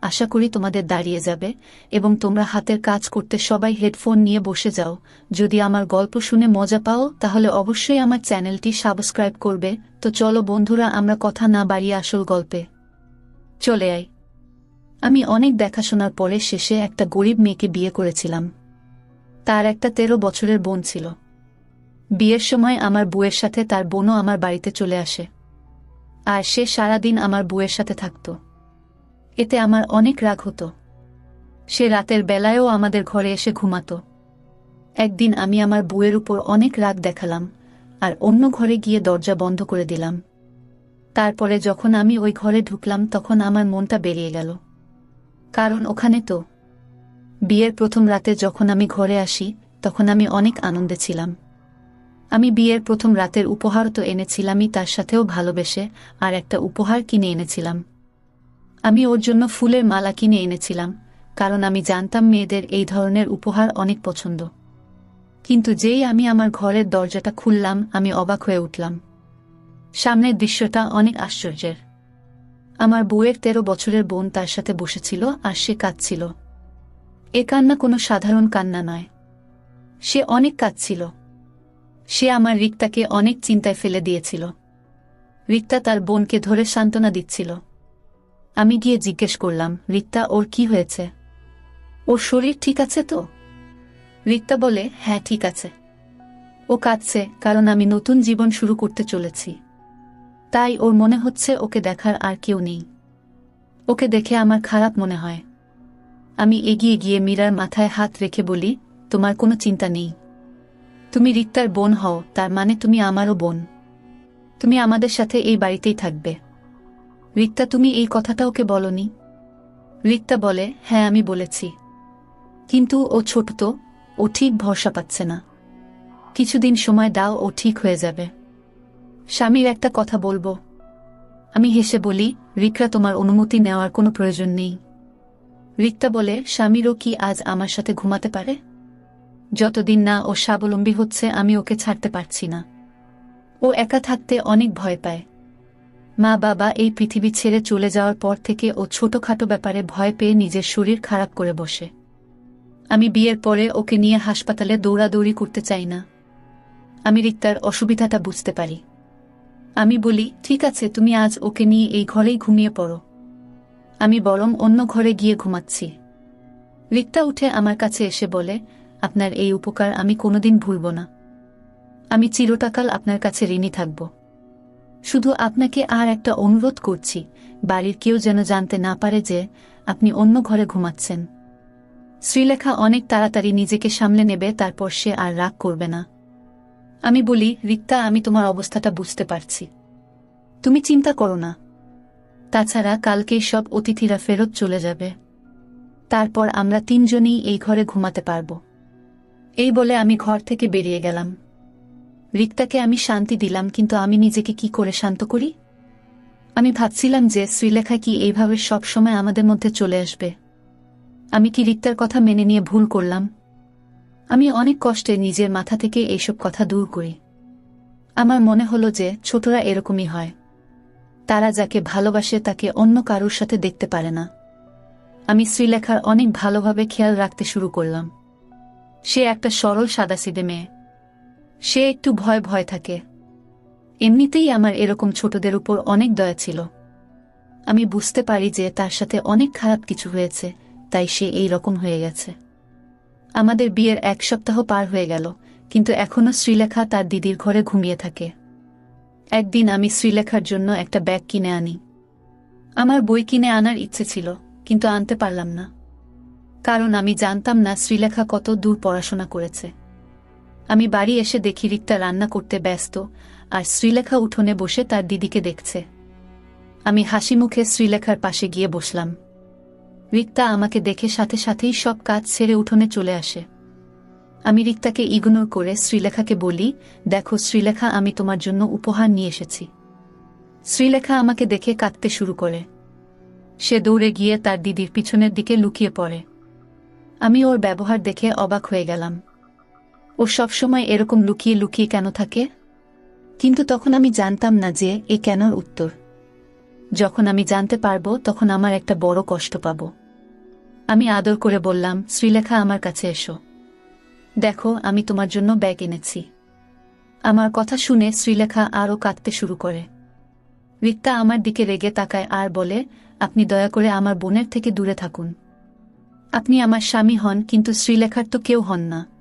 আশা করি তোমাদের দাঁড়িয়ে যাবে, এবং তোমরা হাতের কাজ করতে সবাই হেডফোন নিয়ে বসে যাও। যদি আমার গল্প শুনে মজা পাও, তাহলে অবশ্যই আমার চ্যানেলটি সাবস্ক্রাইব করবে। তো চলো বন্ধুরা, আমরা কথা না বাড়িয়ে আসল গল্পে চলে আই। আমি অনেক দেখাশোনার পরে শেষে একটা গরিব মেয়েকে বিয়ে করেছিলাম। তার একটা তেরো বছরের বোন ছিল। বিয়ের সময় আমার বউয়ের সাথে তার বোনও আমার বাড়িতে চলে আসে। আর সে সারাদিন আমার বউয়ের সাথে থাকতো। এতে আমার অনেক রাগ হতো। সে রাতের বেলায়ও আমাদের ঘরে এসে ঘুমাতো। একদিন আমি আমার বউয়ের উপর অনেক রাগ দেখালাম আর অন্য ঘরে গিয়ে দরজা বন্ধ করে দিলাম। তারপরে যখন আমি ওই ঘরে ঢুকলাম তখন আমার মনটা বেরিয়ে গেল। কারণ ওখানে তো বিয়ের প্রথম রাতে যখন আমি ঘরে আসি তখন আমি অনেক আনন্দে ছিলাম। আমি বিয়ের প্রথম রাতের উপহার তো এনেছিলামই তার সাথেও ভালোবেসে আর একটা উপহার কিনে এনেছিলাম। আমি ওর জন্য ফুলের মালা কিনে এনেছিলাম, কারণ আমি জানতাম মেয়েদের এই ধরনের উপহার অনেক পছন্দ। কিন্তু যেই আমি আমার ঘরের দরজাটা খুললাম, আমি অবাক হয়ে উঠলাম। সামনের দৃশ্যটা অনেক আশ্চর্যের। আমার বউয়ের তেরো বছরের বোন তার সাথে বসেছিল আর সে কাঁদছিল। এ কান্না কোনো সাধারণ কান্না নয়। সে অনেক কাঁদছিল। সে আমার রিক্তাকে অনেক চিন্তায় ফেলে দিয়েছিল। রিক্তা তার বোনকে ধরে সান্ত্বনা দিচ্ছিল। আমি গিয়ে জিজ্ঞেস করলাম, রিক্তা, ওর কি হয়েছে? ওর শরীর ঠিক আছে তো? রিক্তা বলে হ্যাঁ ঠিক আছে। ও কাঁদছে, কারণ আমি নতুন জীবন শুরু করতে চলেছি। তাই ওর মনে হচ্ছে ওকে দেখার আর কেউ নেই। ওকে দেখে আমার খারাপ মনে হয়। আমি এগিয়ে গিয়ে মীরার মাথায় হাত রেখে বলি, তোমার কোনো চিন্তা নেই। তুমি রিক্তার বোন হও, তার মানে তুমি আমারও বোন। তুমি আমাদের সাথে এই বাড়িতেই থাকবে। রিক্তা, তুমি এই কথাটা ওকে বলনি? রিক্তা বলে হ্যাঁ আমি বলেছি। কিন্তু ও ছোট তো, ও ঠিক ভরসা পাচ্ছে না। কিছুদিন সময় দাও, ও ঠিক হয়ে যাবে। স্বামীর একটা কথা বলব। আমি হেসে বলি রিক্রা তোমার অনুমতি নেওয়ার কোনো প্রয়োজন নেই। রিক্তা বলে, স্বামীরও কি আজ আমার সাথে ঘুমাতে পারে? যতদিন না ও স্বাবলম্বী হচ্ছে, আমি ওকে ছাড়তে পারছি না। ও একা থাকতে অনেক ভয় পায়। মা বাবা এই পৃথিবী ছেড়ে চলে যাওয়ার পর থেকে ও ছোটখাটো ব্যাপারে ভয় পেয়ে নিজের শরীর খারাপ করে বসে। আমি বিয়ের পরে ওকে নিয়ে হাসপাতালে দৌড়াদৌড়ি করতে চাই না। আমি রিক্তার অসুবিধাটা বুঝতে পারি। আমি বলি, ঠিক আছে, তুমি আজ ওকে নিয়ে এই ঘরেই ঘুমিয়ে পড়ো। আমি বরং অন্য ঘরে গিয়ে ঘুমাচ্ছি। রিক্তা উঠে আমার কাছে এসে বলে, আপনার এই উপকার আমি কোনোদিন ভুলব না। আমি চিরটাকাল আপনার কাছে ঋণী থাকব। শুধু আপনাকে আর একটা অনুরোধ করছি, বাড়ির কেউ যেন জানতে না পারে যে আপনি অন্য ঘরে ঘুমাচ্ছেন। শ্রীলেখা অনেক তাড়াতাড়ি নিজেকে সামলে নেবে, তারপর সে আর রাগ করবে না। আমি বলি, রিক্তা, আমি তোমার অবস্থাটা বুঝতে পারছি। তুমি চিন্তা করো না। তাছাড়া কালকেই সব অতিথিরা ফেরত চলে যাবে। তারপর আমরা তিনজনেই এই ঘরে ঘুমাতে পারব। এই বলে আমি ঘর থেকে বেরিয়ে গেলাম। রিক্তাকে আমি শান্তি দিলাম, কিন্তু আমি নিজেকে কি করে শান্ত করি? আমি ভাবছিলাম যে শ্রীলেখা কি এইভাবে সব সময় আমাদের মধ্যে চলে আসবে। আমি কি রিক্তার কথা মেনে নিয়ে ভুল করলাম? আমি অনেক কষ্টে নিজের মাথা থেকে এইসব কথা দূর করি। আমার মনে হলো যে ছোটরা এরকমই হয়। তারা যাকে ভালোবাসে তাকে অন্য কারোর সাথে দেখতে পারে না। আমি শ্রীলেখার অনেক ভালোভাবে খেয়াল রাখতে শুরু করলাম। সে একটা সরল সাদাসিদে মেয়ে। সে একটু ভয় ভয় থাকে। এমনিতেই আমার এরকম ছোটদের উপর অনেক দয়া ছিল। আমি বুঝতে পারি যে তার সাথে অনেক খারাপ কিছু হয়েছে, তাই সে এই রকম হয়ে গেছে। আমাদের বিয়ের এক সপ্তাহ পার হয়ে গেল, কিন্তু এখনও শ্রীলেখা তার দিদির ঘরে ঘুমিয়ে থাকে। একদিন আমি শ্রীলেখার জন্য একটা ব্যাগ কিনে আনি। আমার বই কিনে আনার ইচ্ছে ছিল, কিন্তু আনতে পারলাম না। কারণ আমি জানতাম না শ্রীলেখা কত দূর পড়াশোনা করেছে। আমি বাড়ি এসে দেখি রিক্তা রান্না করতে ব্যস্ত, আর শ্রীলেখা উঠোনে বসে তার দিদিকে দেখছে। আমি হাসি মুখে শ্রীলেখার পাশে গিয়ে বসলাম। রিক্তা আমাকে দেখে সাথে সাথেই সব কাজ ছেড়ে উঠোনে চলে আসে। আমি রিক্তাকে ইগনোর করে শ্রীলেখাকে বলি, দেখো শ্রীলেখা, আমি তোমার জন্য উপহার নিয়ে এসেছি। শ্রীলেখা আমাকে দেখে কাঁদতে শুরু করে। সে দৌড়ে গিয়ে তার দিদির পিছনের দিকে লুকিয়ে পড়ে। আমি ওর ব্যবহার দেখে অবাক হয়ে গেলাম। ও সবসময় এরকম লুকিয়ে লুকিয়ে কেন থাকে? কিন্তু তখন আমি জানতাম না যে এ কেনর উত্তর। যখন আমি জানতে পারব, তখন আমার একটা বড় কষ্ট পাব। আমি আদর করে বললাম, শ্রীলেখা, আমার কাছে এসো। দেখো, আমি তোমার জন্য ব্যাগ এনেছি। আমার কথা শুনে শ্রীলেখা আরও কাঁদতে শুরু করে। রিক্তা আমার দিকে রেগে তাকায় আর বলে, আপনি দয়া করে আমার বোনের থেকে দূরে থাকুন। আপনি আমার স্বামী হন, কিন্তু শ্রীলেখার তো কেউ হন না।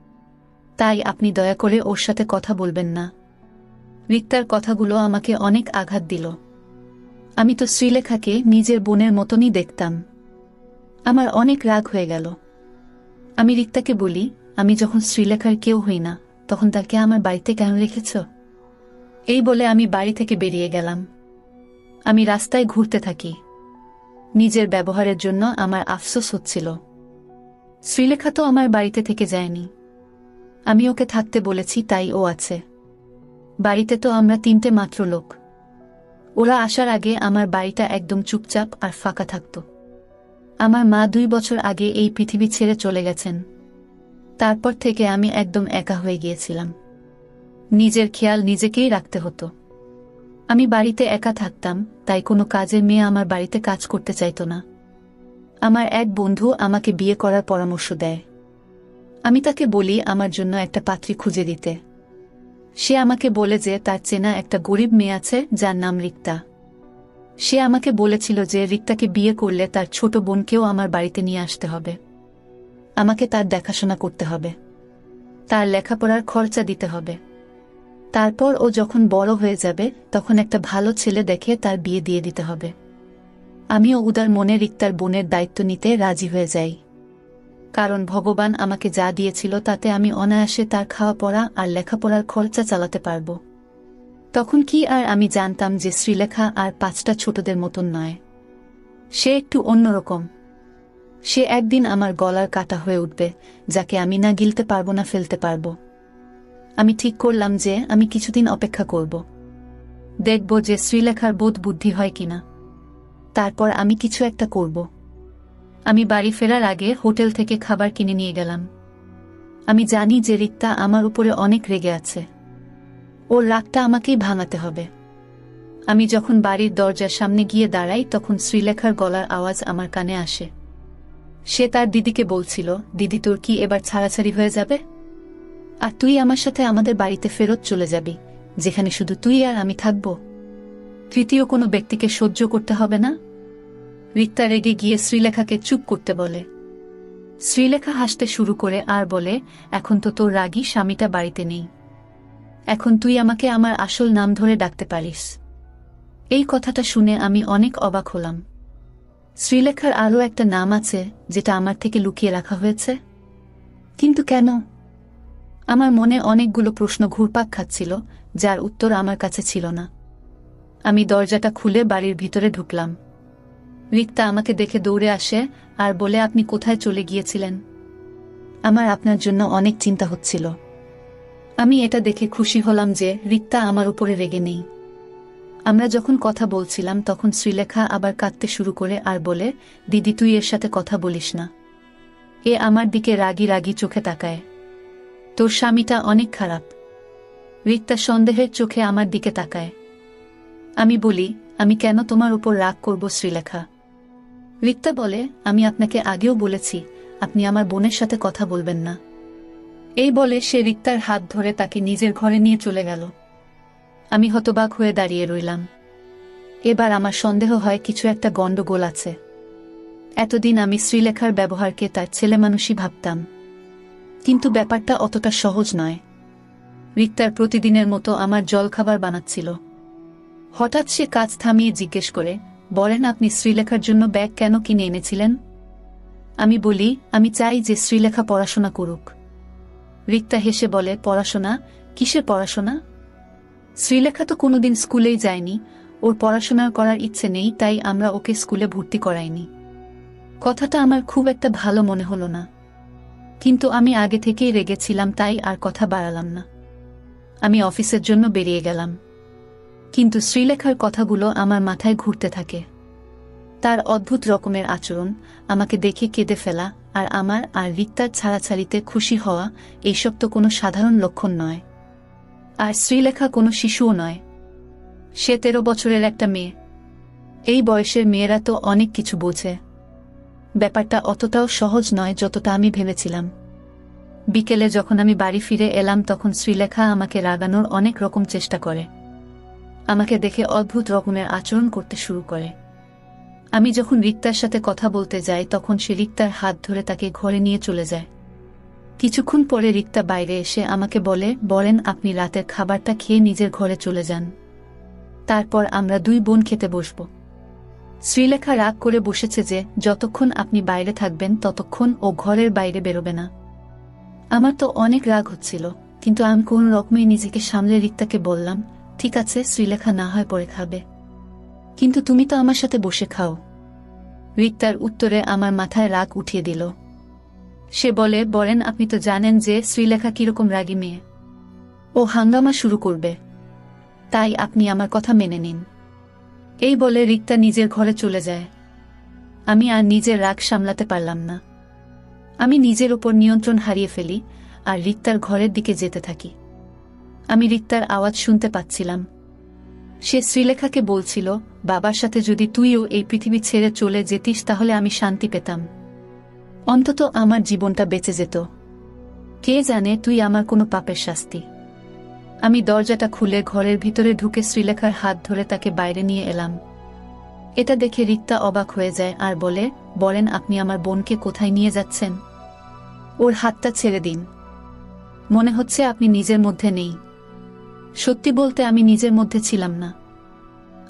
তাই আপনি দয়া করে ওর সাথে কথা বলবেন না। রিক্তার কথাগুলো আমাকে অনেক আঘাত দিল। আমি তো শ্রীলেখাকে নিজের বোনের মতনই দেখতাম। আমার অনেক রাগ হয়ে গেল। আমি রিক্তাকে বলি, আমি যখন শ্রীলেখার কেউ হই না, তখন তাকে আমার বাড়িতে কেন রেখেছ? এই বলে আমি বাড়ি থেকে বেরিয়ে গেলাম। আমি রাস্তায় ঘুরতে থাকি। নিজের ব্যবহারের জন্য আমার আফসোস হচ্ছিল। শ্রীলেখা তো আমার বাড়িতে থেকে যায়নি। আমি ওকে থাকতে বলেছি, তাই ও আছে। বাড়িতে তো আমরা তিনটে মাত্র লোক। ওরা আসার আগে আমার বাড়িটা একদম চুপচাপ আর ফাঁকা থাকত। আমার মা দুই বছর আগে এই পৃথিবী ছেড়ে চলে গেছেন। তারপর থেকে আমি একদম একা হয়ে গিয়েছিলাম। নিজের খেয়াল নিজেকেই রাখতে হতো। আমি বাড়িতে একা থাকতাম, তাই কোনো কাজের মেয়ে আমার বাড়িতে কাজ করতে চাইতো না। আমার এক বন্ধু আমাকে বিয়ে করার পরামর্শ দেয়। আমি তাকে বলি আমার জন্য একটা পাত্রী খুঁজে দিতে। সে আমাকে বলে যে তার চেনা একটা গরিব মেয়ে আছে যার নাম রিক্তা। সে আমাকে বলেছিল যে রিক্তাকে বিয়ে করলে তার ছোট বোনকেও আমার বাড়িতে নিয়ে আসতে হবে। আমাকে তার দেখাশোনা করতে হবে। তার লেখাপড়ার খরচা দিতে হবে। তারপর ও যখন বড় হয়ে যাবে, তখন একটা ভালো ছেলে দেখে তার বিয়ে দিয়ে দিতে হবে। আমিও উদার মনে রিক্তার বোনের দায়িত্ব নিতে রাজি হয়ে যাই। কারণ ভগবান আমাকে যা দিয়েছিল তাতে আমি অনায়াসে তার খাওয়া পড়া আর লেখাপড়ার খরচা চালাতে পারব। তখন কি আর আমি জানতাম যে শ্রীলেখা আর পাঁচটা ছোটদের মতন নয়। সে একটু অন্যরকম। সে একদিন আমার গলার কাটা হয়ে উঠবে, যাকে আমি না গিলতে পারব না ফেলতে পারব। আমি ঠিক করলাম যে আমি কিছুদিন অপেক্ষা করব। দেখব যে শ্রীলেখার বোধ বুদ্ধি হয় কিনা। তারপর আমি কিছু একটা করব। আমি বাড়ি ফেরার আগে হোটেল থেকে খাবার কিনে নিয়ে গেলাম। আমি জানি যে রিক্তা আমার উপরে অনেক রেগে আছে। ওর রাগটা আমাকেই ভাঙাতে হবে। আমি যখন বাড়ির দরজার সামনে গিয়ে দাঁড়াই, তখন শ্রীলেখার গলার আওয়াজ আমার কানে আসে। সে তার দিদিকে বলছিল, দিদি, তোর কি এবার ছাড়াছাড়ি হয়ে যাবে? আর তুই আমার সাথে আমাদের বাড়িতে ফেরত চলে যাবি, যেখানে শুধু তুই আর আমি থাকব। তৃতীয় কোনো ব্যক্তিকে সহ্য করতে হবে না? রিক্তা রেগে গিয়ে শ্রীলেখাকে চুপ করতে বলে। শ্রীলেখা হাসতে শুরু করে আর বলে, এখন তো তোর রাগী স্বামীটা বাড়িতে নেই। এখন তুই আমাকে আমার আসল নাম ধরে ডাকতে পারিস। এই কথাটা শুনে আমি অনেক অবাক হলাম। শ্রীলেখার আরও একটা নাম আছে, যেটা আমার থেকে লুকিয়ে রাখা হয়েছে। কিন্তু কেন? আমার মনে অনেকগুলো প্রশ্ন ঘুরপাক খাচ্ছিল, যার উত্তর আমার কাছে ছিল না। আমি দরজাটা খুলে বাড়ির ভিতরে ঢুকলাম। রিক্তা আমাকে দেখে দৌড়ে আসে আর বলে, আপনি কোথায় চলে গিয়েছিলেন? আমার আপনার জন্য অনেক চিন্তা হচ্ছিল। আমি এটা দেখে খুশি হলাম যে রিক্তা আমার উপরে রেগে নেই। আমরা যখন কথা বলছিলাম, তখন শ্রীলেখা আবার কাঁদতে শুরু করে আর বলে, দিদি, তুই এর সাথে কথা বলিস না। এ আমার দিকে রাগি রাগি চোখে তাকায়। তোর স্বামীটা অনেক খারাপ। রিক্তা সন্দেহের চোখে আমার দিকে তাকায়। আমি বলি, আমি কেন তোমার উপর রাগ করব শ্রীলেখা? রিক্তা বলে, আমি আপনাকে আগেও বলেছি, আপনি আমার বোনের সাথে কথা বলবেন না। এই বলে সে রিক্তার হাত ধরে তাকে নিজের ঘরে নিয়ে চলে গেল। আমি হতবাক হয়ে দাঁড়িয়ে রইলাম। এবার আমার সন্দেহ হয় কিছু একটা গণ্ডগোল আছে। এতদিন আমি শ্রীলেখার ব্যবহারকে তার ছেলে মানুষই ভাবতাম। কিন্তু ব্যাপারটা অতটা সহজ নয়। রিক্তার প্রতিদিনের মতো আমার জলখাবার বানাচ্ছিল। হঠাৎ সে কাজ থামিয়ে জিজ্ঞেস করে বলেন, আপনি শ্রীলেখার জন্য ব্যাগ কেন কিনে এনেছিলেন? আমি বলি, আমি চাই যে শ্রীলেখা পড়াশোনা করুক। রিক্তা হেসে বলে, পড়াশোনা? কিসের পড়াশোনা? শ্রীলেখা তো কোনোদিন স্কুলেই যায়নি। ওর পড়াশোনা করার ইচ্ছে নেই, তাই আমরা ওকে স্কুলে ভর্তি করাইনি। কথাটা আমার খুব একটা ভালো মনে হলো না। কিন্তু আমি আগে থেকেই রেগেছিলাম, তাই আর কথা বাড়ালাম না। আমি অফিসের জন্য বেরিয়ে গেলাম। কিন্তু শ্রীলেখার কথাগুলো আমার মাথায় ঘুরতে থাকে। তার অদ্ভুত রকমের আচরণ, আমাকে দেখে কেঁদে ফেলা আর আমার আর রিক্তার ছাড়াছাড়িতে খুশি হওয়া, এইসব তো কোনো সাধারণ লক্ষণ নয়। আর শ্রীলেখা কোনো শিশুও নয়। সে তেরো বছরের একটা মেয়ে। এই বয়সের মেয়েরা তো অনেক কিছু বোঝে। ব্যাপারটা অতটাও সহজ নয় যতটা আমি ভেবেছিলাম। বিকেলে যখন আমি বাড়ি ফিরে এলাম তখন শ্রীলেখা আমাকে রাগানোর অনেক রকম চেষ্টা করে। আমাকে দেখে অদ্ভুত রকমের আচরণ করতে শুরু করে। আমি যখন রিক্তার সাথে কথা বলতে যাই, তখন সে রিক্তার হাত ধরে তাকে ঘরে নিয়ে চলে যায়। কিছুক্ষণ পরে রিক্তা বাইরে এসে আমাকে বলে, বলেন আপনি রাতের খাবারটা খেয়ে নিজের ঘরে চলে যান। তারপর আমরা দুই বোন খেতে বসব। শ্রীলেখা রাগ করে বসেছে যে, যতক্ষণ আপনি বাইরে থাকবেন, ততক্ষণ ও ঘরের বাইরে বেরোবে না। আমার তো অনেক রাগ হচ্ছিল, কিন্তু আমি কোন রকমে নিজেকে সামলে রিক্তাকে বললাম ঠিক আছে, শ্রীলেখা না হয় পরে খাবে। কিন্তু তুমি তো আমার সাথে বসে খাও। রিক্তার উত্তরে আমার মাথায় রাগ উঠিয়ে দিল। সে বলে বলেন আপনি তো জানেন যে শ্রীলেখা কীরকম রাগী মেয়ে। ও হাঙ্গামা শুরু করবে। তাই আপনি আমার কথা মেনে নিন। এই বলে রিক্তা নিজের ঘরে চলে যায়। আমি আর নিজের রাগ সামলাতে পারলাম না। আমি নিজের ওপর নিয়ন্ত্রণ হারিয়ে ফেলি আর রিক্তার ঘরের দিকে যেতে থাকি। আমি রিক্তার আওয়াজ শুনতে পাচ্ছিলাম। সে শ্রীলেখাকে বলছিল, বাবার সাথে যদি তুইও এই পৃথিবী ছেড়ে চলে যেতিস তাহলে আমি শান্তি পেতাম। অন্তত আমার জীবনটা বেঁচে যেত। কে জানে তুই আমার কোনো পাপের শাস্তি? আমি দরজাটা খুলে ঘরের ভিতরে ঢুকে শ্রীলেখার হাত ধরে তাকে বাইরে নিয়ে এলাম। এটা দেখে রিক্তা অবাক হয়ে যায় আর বলে, বলেন আপনি আমার বোনকে কোথায় নিয়ে যাচ্ছেন? ওর হাতটা ছেড়ে দিন। মনে হচ্ছে আপনি নিজের মধ্যে নেই। সত্যি বলতে আমি নিজের মধ্যে ছিলাম না।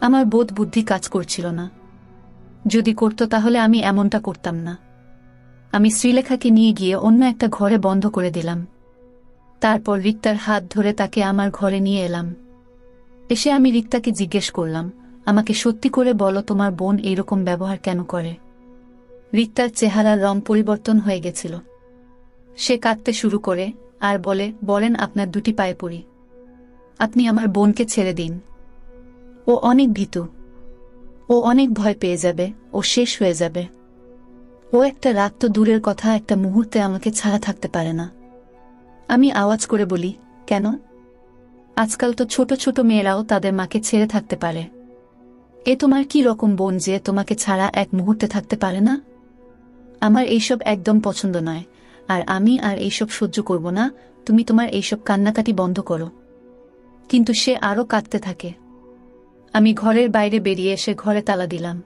আমার বোধ বুদ্ধি কাজ করছিল না। যদি করত তাহলে আমি এমনটা করতাম না। আমি শ্রীলেখাকে নিয়ে গিয়ে অন্য একটা ঘরে বন্ধ করে দিলাম। তারপর রিক্তার হাত ধরে তাকে আমার ঘরে নিয়ে এলাম। এসে আমি রিক্তাকে জিজ্ঞেস করলাম, আমাকে সত্যি করে বলো তোমার বোন এইরকম ব্যবহার কেন করে? রিক্তার চেহারার রং পরিবর্তন হয়ে গেছিল। সে কাঁদতে শুরু করে আর বলে, বলেন, আপনার দুটি পায়ে পড়ি। আপনি আমার বোনকে ছেড়ে দিন। ও অনেক ভীতু। ও অনেক ভয় পেয়ে যাবে। ও শেষ হয়ে যাবে। ও একটা রাত তো দূরের কথা, একটা মুহূর্তে আমাকে ছাড়া থাকতে পারে না। আমি আওয়াজ করে বলি, কেন? আজকাল তো ছোট ছোট মেয়েরাও তাদের মাকে ছেড়ে থাকতে পারে। এ তোমার কি রকম বোন যে তোমাকে ছাড়া এক মুহূর্তে থাকতে পারে না? আমার এইসব একদম পছন্দ নয়। আর আমি আর এইসব সহ্য করব না। তুমি তোমার এইসব কান্নাকাটি বন্ধ করো। কিন্তু সে আরও কাঁদতে থাকে। আমি ঘরের বাইরে বেরিয়ে এসে ঘরে তালা দিলাম।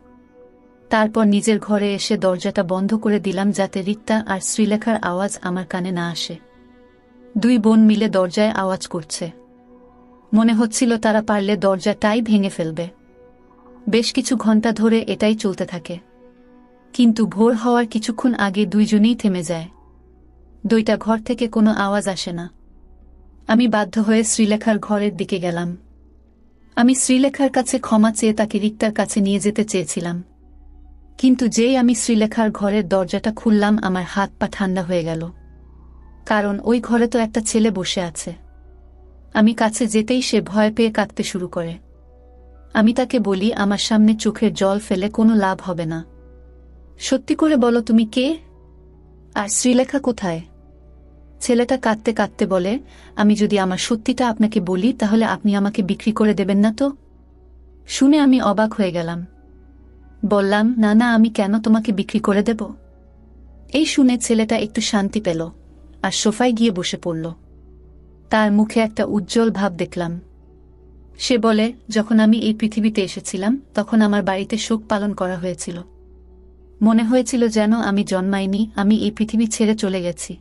তারপর নিজের ঘরে এসে দরজাটা বন্ধ করে দিলাম যাতে রিক্তা আর শ্রীলেখার আওয়াজ আমার কানে না আসে। দুই বোন মিলে দরজায় আওয়াজ করছে। মনে হচ্ছিল তারা পারলে দরজাটাই ভেঙে ফেলবে। বেশ কিছু ঘণ্টা ধরে এটাই চলতে থাকে। কিন্তু ভোর হওয়ার কিছুক্ষণ আগে দুইজনেই থেমে যায়। দুইটা ঘর থেকে কোনো আওয়াজ আসে না। আমি বাধ্য হয়ে শ্রীলেখার ঘরের দিকে গেলাম। আমি শ্রীলেখার কাছে ক্ষমা চেয়ে তাকে রিক্তার কাছে নিয়ে যেতে চেয়েছিলাম। কিন্তু যেই আমি শ্রীলেখার ঘরের দরজাটা খুললাম, আমার হাত পা ঠান্ডা হয়ে গেল। কারণ ওই ঘরে তো একটা ছেলে বসে আছে। আমি কাছে যেতেই সে ভয় পেয়ে কাঁদতে শুরু করে। আমি তাকে বলি, আমার সামনে চোখের জল ফেলে কোনো লাভ হবে না। সত্যি করে বলো, তুমি কে? আর শ্রীলেখা কোথায়? ছেলেটা কাঁদতে কাঁদতে বলে, আমি যদি আমার সত্যিটা আপনাকে বলি, তাহলে আপনি আমাকে বিক্রি করে দেবেন না তো? শুনে আমি অবাক হয়ে গেলাম। বললাম, না না, আমি কেন তোমাকে বিক্রি করে দেব? এই শুনে ছেলেটা একটু শান্তি পেল আর সোফায় গিয়ে বসে পড়ল। তার মুখে একটা উজ্জ্বল ভাব দেখলাম। সে বলে, যখন আমি এই পৃথিবীতে এসেছিলাম, তখন আমার বাড়িতে শোক পালন করা হয়েছিল। মনে হয়েছিল যেন আমি জন্মাইনি, আমি এই পৃথিবী ছেড়ে চলে গেছি।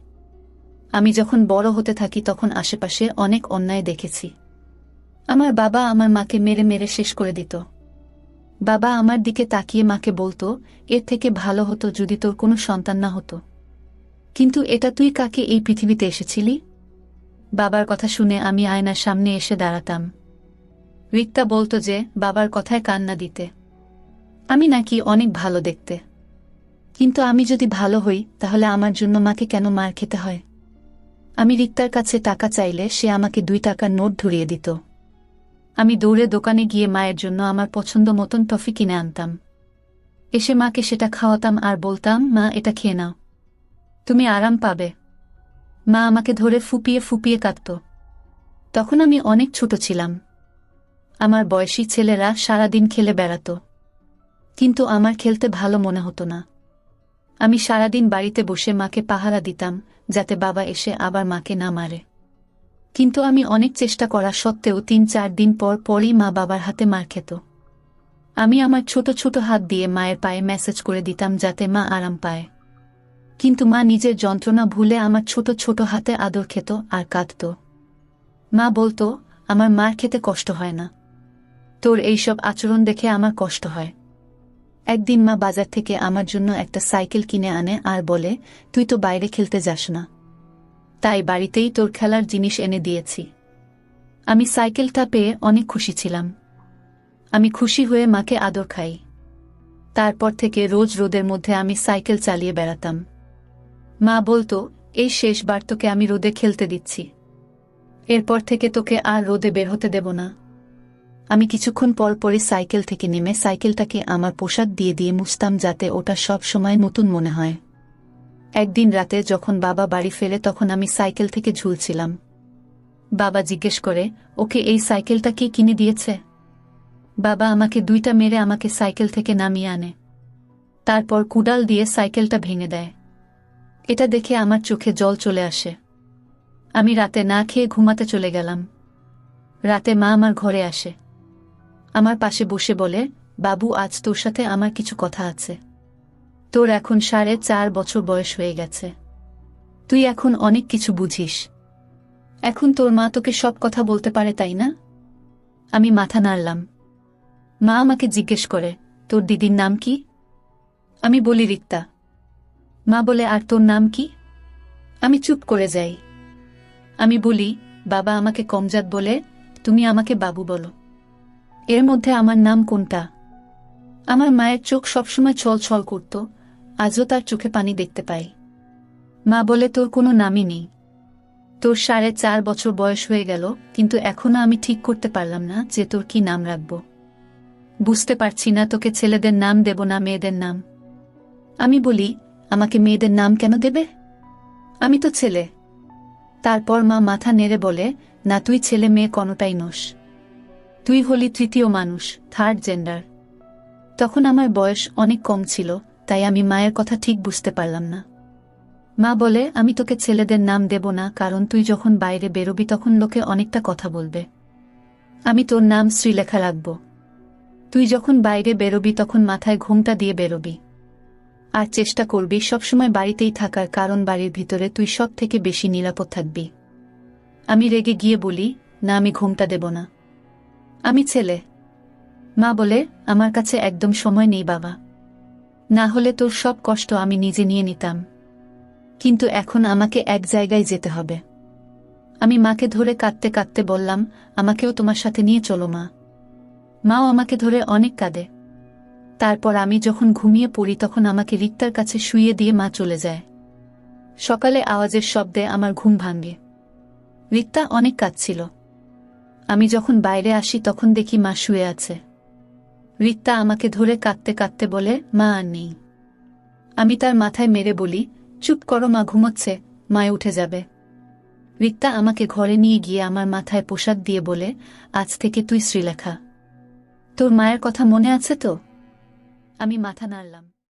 আমি যখন বড় হতে থাকি তখন আশেপাশে অনেক অন্যায় দেখেছি। আমার বাবা আমার মাকে মেরে মেরে শেষ করে দিত। বাবা আমার দিকে তাকিয়ে মাকে বলতো, এর থেকে ভালো হতো যদি তোর কোনো সন্তান না হতো। কিন্তু এটা তুই কাকে এই পৃথিবীতে এসেছিলি? বাবার কথা শুনে আমি আয়নার সামনে এসে দাঁড়াতাম। রিক্তা বলতো যে, বাবার কথায় কান্না দিতে। আমি নাকি অনেক ভালো দেখতে। কিন্তু আমি যদি ভালো হই, তাহলে আমার জন্য মাকে কেন মার খেতে হয়? আমি রিক্তার কাছে টাকা চাইলে সে আমাকে দুই টাকার নোট ধরিয়ে দিত। আমি দৌড়ে দোকানে গিয়ে মায়ের জন্য আমার পছন্দ মতন টফি কিনে আনতাম। এসে মাকে সেটা খাওয়াতাম আর বলতাম, মা, এটা খেয়ে নাও। তুমি আরাম পাবে। মা আমাকে ধরে ফুপিয়ে ফুপিয়ে কাঁদত। তখন আমি অনেক ছোট ছিলাম। আমার বয়সী ছেলেরা সারাদিন খেলে বেড়াত। কিন্তু আমার খেলতে ভালো মনে হতো না। আমি সারাদিন বাড়িতে বসে মাকে পাহারা দিতাম যাতে বাবা এসে আবার মাকে না মারে। কিন্তু আমি অনেক চেষ্টা করা সত্ত্বেও তিন চার দিন পর পরই মা বাবার হাতে মার খেত। আমি আমার ছোট ছোট হাত দিয়ে মায়ের পায়ে মেসেজ করে দিতাম যাতে মা আরাম পায়। কিন্তু মা নিজের যন্ত্রণা ভুলে আমার ছোট ছোট হাতে আদর খেত আর কাঁদত। মা বলতো, আমার মার খেতে কষ্ট হয় না। তোর এইসব আচরণ দেখে আমার কষ্ট হয়। একদিন মা বাজার থেকে আমার জন্য একটা সাইকেল কিনে আনে আর বলে, তুই তো বাইরে খেলতে যাস না। তাই বাড়িতেই তোর খেলার জিনিস এনে দিয়েছি। আমি সাইকেলটা পেয়ে অনেক খুশি ছিলাম। আমি খুশি হয়ে মাকে আদর খাই। তারপর থেকে রোজ রোদের মধ্যে আমি সাইকেল চালিয়ে বেড়াতাম। মা বলতো, এই শেষবার তোকে আমি রোদে খেলতে দিচ্ছি। এরপর থেকে তোকে আর রোদে বের হতে দেব না। আমি কিছুক্ষণ পর পরই সাইকেল থেকে নেমে সাইকেলটাকে আমার পোশাক দিয়ে দিয়ে মুছতাম যাতে ওটা সব সময় নতুন মনে হয়। একদিন রাতে যখন বাবা বাড়ি ফেরে তখন আমি সাইকেল থেকে ঝুলছিলাম। বাবা জিজ্ঞেস করে, ওকে এই সাইকেলটা কে কিনে দিয়েছে? বাবা আমাকে দুইটা মেরে আমাকে সাইকেল থেকে নামিয়ে আনে। তারপর কুডাল দিয়ে সাইকেলটা ভেঙে দেয়। এটা দেখে আমার চোখে জল চলে আসে। আমি রাতে না খেয়ে ঘুমাতে চলে গেলাম। রাতে মা আমার ঘরে আসে। আমার পাশে বসে বলে, বাবু, আজ তোর সাথে আমার কিছু কথা আছে। তোর এখন সাড়ে চার বছর বয়স হয়ে গেছে। তুই এখন অনেক কিছু বুঝিস। এখন তোর মা তোকে সব কথা বলতে পারে, তাই না? আমি মাথা নাড়লাম। মা আমাকে জিজ্ঞেস করে, তোর দিদির নাম কি? আমি বলি রিক্তা মা বলে, আর তোর নাম কি? আমি চুপ করে যাই। আমি বলি, বাবা আমাকে কমজাত বলে, তুমি আমাকে বাবু বলো। এর মধ্যে আমার নাম কোনটা? আমার মায়ের চোখ সবসময় ছল ছল করত, আজও তার চোখে পানি দেখতে পাই। মা বলে, তোর কোনো নামই নেই। তোর সাড়ে চার বছর বয়স হয়ে গেল, কিন্তু এখনও আমি ঠিক করতে পারলাম না যে তোর কি নাম রাখব। বুঝতে পারছি না তোকে ছেলেদের নাম দেব না মেয়েদের নাম। আমি বলি, আমাকে মেয়েদের নাম কেন দেবে? আমি তো ছেলে। তারপর মা মাথা নেড়ে বলে, না, তুই ছেলে মেয়ে কোনোটাই নোস। তুই হলি তৃতীয় মানুষ থার্ড জেন্ডার তখন আমার বয়স অনেক কম ছিল, তাই আমি মায়ের কথা ঠিক বুঝতে পারলাম না। মা বলে, আমি তোকে ছেলেদের নাম দেব না, কারণ তুই যখন বাইরে বেরোবি তখন লোকে অনেকটা কথা বলবে। আমি তোর নাম শ্রীলেখা রাখব। তুই যখন বাইরে বেরোবি তখন মাথায় ঘুমটা দিয়ে বেরোবি। আর চেষ্টা করবি সবসময় বাড়িতেই থাকার কারণ বাড়ির ভিতরে তুই সব থেকে বেশি নিরাপদ থাকবি। আমি রেগে গিয়ে বলি, না, আমি ঘুমটা দেব না। আমি ছেলে। মা বলে, আমার কাছে একদম সময় নেই, বাবা। না হলে তোর সব কষ্ট আমি নিজে নিয়ে নিতাম। কিন্তু এখন আমাকে এক জায়গায় যেতে হবে। আমি মাকে ধরে কাঁদতে কাঁদতে বললাম, আমাকেও তোমার সাথে নিয়ে চলো, মা। মাও আমাকে ধরে অনেক কাঁদে। তারপর আমি যখন ঘুমিয়ে পড়ি, তখন আমাকে রিক্তার কাছে শুইয়ে দিয়ে মা চলে যায়। সকালে আওয়াজের শব্দে আমার ঘুম ভাঙে। রিক্তা অনেক কাঁদছিল। আমি যখন বাইরে আসি তখন দেখি মা শুয়ে আছে। রিক্তা আমাকে ধরে কাঁদতে কাঁদতে বলে, মা আর নেই। আমি তার মাথায় মেরে বলি, চুপ করো মা, ঘুমোচ্ছে, মায় উঠে যাবে। রিক্তা আমাকে ঘরে নিয়ে গিয়ে আমার মাথায় পোশাক দিয়ে বলে, আজ থেকে তুই শ্রীলেখা। তোর মায়ের কথা মনে আছে তো? আমি মাথা নাড়লাম।